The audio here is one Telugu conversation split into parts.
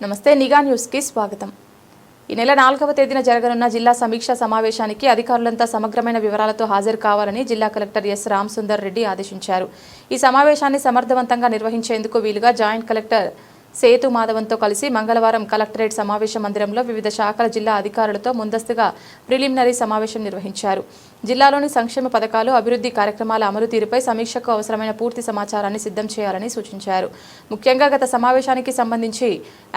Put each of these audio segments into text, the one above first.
నమస్తే నిఘా న్యూస్కి స్వాగతం. ఈ నెల నాలుగవ తేదీన జరగనున్న జిల్లా సమీక్షా సమావేశానికి అధికారులంతా సమగ్రమైన వివరాలతో హాజరు కావాలని జిల్లా కలెక్టర్ ఎస్ రామసుందర్ రెడ్డి ఆదేశించారు. ఈ సమావేశాన్ని సమర్థవంతంగా నిర్వహించేందుకు వీలుగా జాయింట్ కలెక్టర్ సేతు మాధవంతో కలిసి మంగళవారం కలెక్టరేట్ సమావేశ మందిరంలో వివిధ శాఖల జిల్లా అధికారులతో ముందస్తుగా ప్రిలిమినరీ సమావేశం నిర్వహించారు. జిల్లాలోని సంక్షేమ పథకాలు అభివృద్ధి కార్యక్రమాల అమలు తీరుపై సమీక్షకు అవసరమైన పూర్తి సమాచారాన్ని సిద్ధం చేయాలని సూచించారు. ముఖ్యంగా గత సమావేశానికి సంబంధించి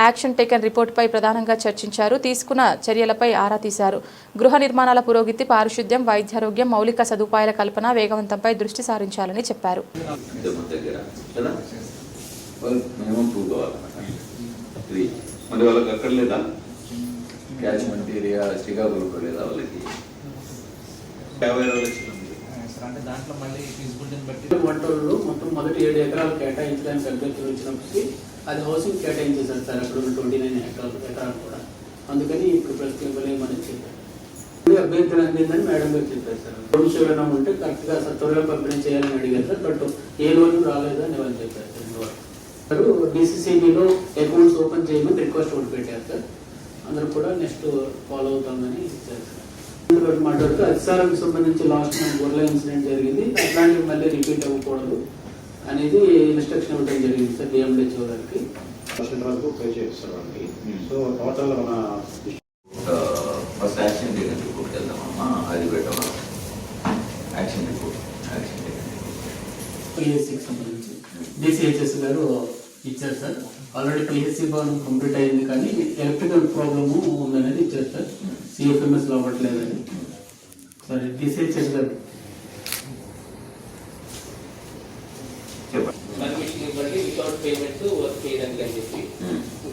యాక్షన్ టేకన్ రిపోర్టుపై ప్రధానంగా చర్చించారు. తీసుకున్న చర్యలపై ఆరా తీశారు. గృహ నిర్మాణాల పురోగతి పారిశుద్ధ్యం వైద్యారోగ్యం మౌలిక సదుపాయాల కల్పన వేగవంతంపై దృష్టి సారించాలని చెప్పారు. ఇంతకు దగ్గర కదా వాళ్ళు మినిమం టూ కావాలన్నమాట త్రీ మరి వాళ్ళకి అక్కడ లేదా? క్యాచ్మెంట్ ఏరియా శ్రీకాకుళంలో లేదా వాళ్ళకి? యాభై లక్షలు ఉంది. సార్ అంటే దాంట్లో మళ్ళీ ఫీజిబిలిటీని బట్టి వంటల్లో మొత్తం మొదటి ఏడు ఎకరాలు కేటాయించడానికి అభ్యర్థులు వచ్చినప్పటికీ అది హౌసింగ్ కేటాయించేశారు సార్ అక్కడ ఉన్న ట్వంటీ నైన్ ఎకరాలు ఎకరాలు కూడా. అందుకని ఇప్పుడు ప్రస్తుతం ఇవ్వలేమని చెప్పారు. అభ్యర్థులు అందిందని మేడం గారు చెప్పారు సార్. రూమ్స్ ఏమైనా ఉంటే కరెక్ట్గా త్వరగా పంపిణీ చేయాలని అడిగారు సార్ బట్ ఏ రోజు రాలేదు అని వాళ్ళు చెప్పారు సార్ సార్ డిసిసిబిలో అకౌంట్స్ ఓపెన్ చేయమని రిక్వెస్ట్ ఒకటి పెట్టారు సార్. అందరూ కూడా నెక్స్ట్ ఫాలో అవుతామని ఇచ్చారు సార్. మాట్లాడుతూ అధికారానికి సంబంధించి లాస్ట్ మంత్ గొర్రెల ఇన్సిడెంట్ జరిగింది. అట్లాంటివి మళ్ళీ రిపీట్ అవ్వకూడదు అనేది ఇన్స్ట్రక్షన్ ఇవ్వడం జరిగింది సార్ డిఎండిహెచ్ఓ గారికి పర్సెంట్ వరకు పే. సో టోటల్ మన ఫస్ట్ యాక్షన్ టేకన్ రిపోర్ట్ వెళ్దామమ్మా. అది పెట్టమా action report action taken report పిహెచ్సికి సంబంధించి. డిసిహెచ్ఎస్ గారు ఇచ్చారు సార్. ఆల్రెడీ పిహెచ్సి భవనం కంప్లీట్ అయింది కానీ ఎలక్ట్రికల్ ప్రాబ్లము ఉందనేది ఇచ్చారు సార్. సిఎఫ్ఎంఎస్లో అవ్వట్లేదని. సరే చెప్పండి. పర్మిషన్ ఇవ్వండి వితౌట్ పేమెంట్ వర్క్ చేయడానికి అని చెప్పి.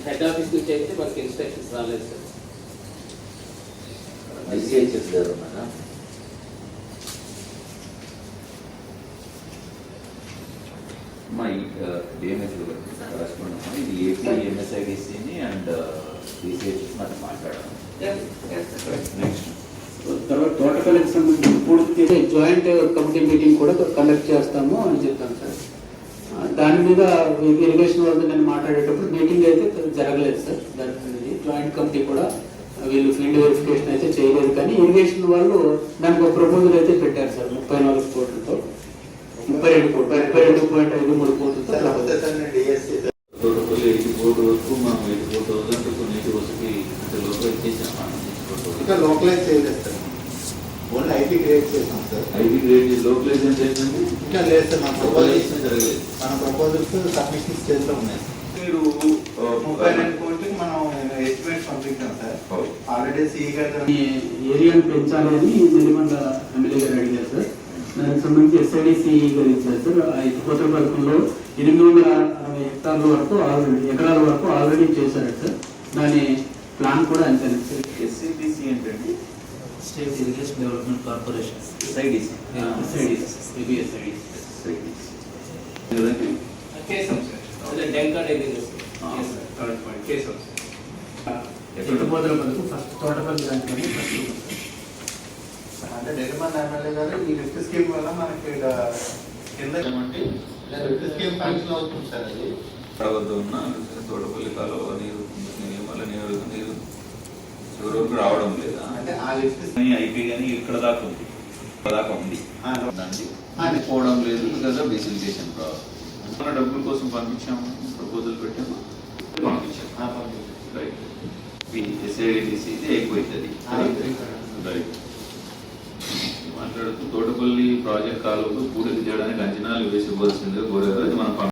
హెడ్ ఆఫీస్ నుంచి అయితే మనకి ఇన్స్ట్రక్షన్స్ రాలేదు సార్. డిసిహెచ్ఎస్ గారు మా డిఎంహెచ్ కరెస్పాండ్ ఇది ఏపీ ఎంఎస్ఐడిసిని అండ్ డిసిహెచ్ఎస్ మాట మాట్లాడాము నెక్స్ట్ తర్వాత తోటకల్లికి సంబంధించి పూర్తి జాయింట్ కమిటీ మీటింగ్ కూడా కండక్ట్ చేస్తాము అని చెప్తాను సార్. దాని మీద ఇరిగేషన్ వాళ్ళతో నేను మాట్లాడేటప్పుడు మీటింగ్ అయితే జరగలేదు సార్. జరగలేదు జాయింట్ కమిటీ కూడా వీళ్ళు ఫీల్డ్ వెరిఫికేషన్ అయితే చేయలేదు. కానీ ఇరిగేషన్ వాళ్ళు దానికి ఒక ప్రపోజల్ అయితే పెట్టారు సార్. ముప్పై నాలుగు రెండు కోట్లు ముప్పై రెండు పాయింట్ ఐదు మూడు కోట్లతో proposal. తోటపల్లి ఎయిటీ వరకు మనం ఎయిటీ ఫోర్ థౌసండ్ కొన్నిటి వసతి అంటే లోపల మనం ఇంకా లోకలైజ్ చేయలేదు సార్ ఓన్లీ ఐటీ క్రియేట్ చేసాం సార్ ఐటీ గ్రేడ్ లోకలైజ్ చేసింది ఇంకా లేదు సార్ మన ప్రపోజల్స్ జరగలేదు మన ప్రపోజల్స్ సబ్మిషన్ స్టేజ్లో ఉన్నాయి మీరు మొబైల్ రెండు మనం ఎస్టిమేట్ పంపించాం సార్ ఆల్రెడీ సిఈ గారు ఏరియాను పెంచాలి నెల్లిమండ ఎమ్మెల్యే గారు అడిగారు సార్ సంబంధించి ఎస్ఐడిసి గారు ఇచ్చారు సార్ ఎత్తిపోత పథకంలో ఎనిమిది వందల అరవై హెక్టార్ల వరకు ఆల్రెడీ ఎకరాల వరకు ఆల్రెడీ చేశారు సార్. దాని ప్లాన్ కూడా అంతేనే సార్? ఎస్సిపిసి ఏంటండి? State irrigation development corporation SIDC SIDC చేసాం సార్ అదే డెంకాడ్ ఏదైనా థర్డ్ పాయింట్ చేసాం సార్ ఎత్తిపోతల పథకం ఫస్ట్ తోటపల్లి దాంట్లోనే first. అంటే నిర్మల్ ఎమ్మెల్యే గారు ఈ లిఫ్ట్ స్కీమ్ వల్ల మనకి కింద లిఫ్ట్ స్కీమ్ ఫంక్షన్ అవుతుంది సార్ అది. వద్ద ఉన్న తోటపల్లి కాలువ నీరు వల్ల నీరు నీరు చివరి రావడం లేదా? అంటే ఆ లిఫ్ట్ ఐపీ కానీ ఇక్కడ దాకా ఉంది. ఇక్కడ దాకా ఉంది. అది పోవడం లేదు బికాస్ ఆఫ్ డిసిలిగేషన్ ప్రాబ్లం మన డబ్బుల కోసం పంపించాము ప్రపోజల్ పెట్టాము. పంపించాము. రైట్ ఎస్ఐడిసి ఇది ఎక్కువైతుంది. రైట్ మాట్లాడుతూ తోటపల్లి ప్రాజెక్ట్ కాలువకు పూర్తి చేయడానికి అంచనాలు వేసి కోరారు. అది మనం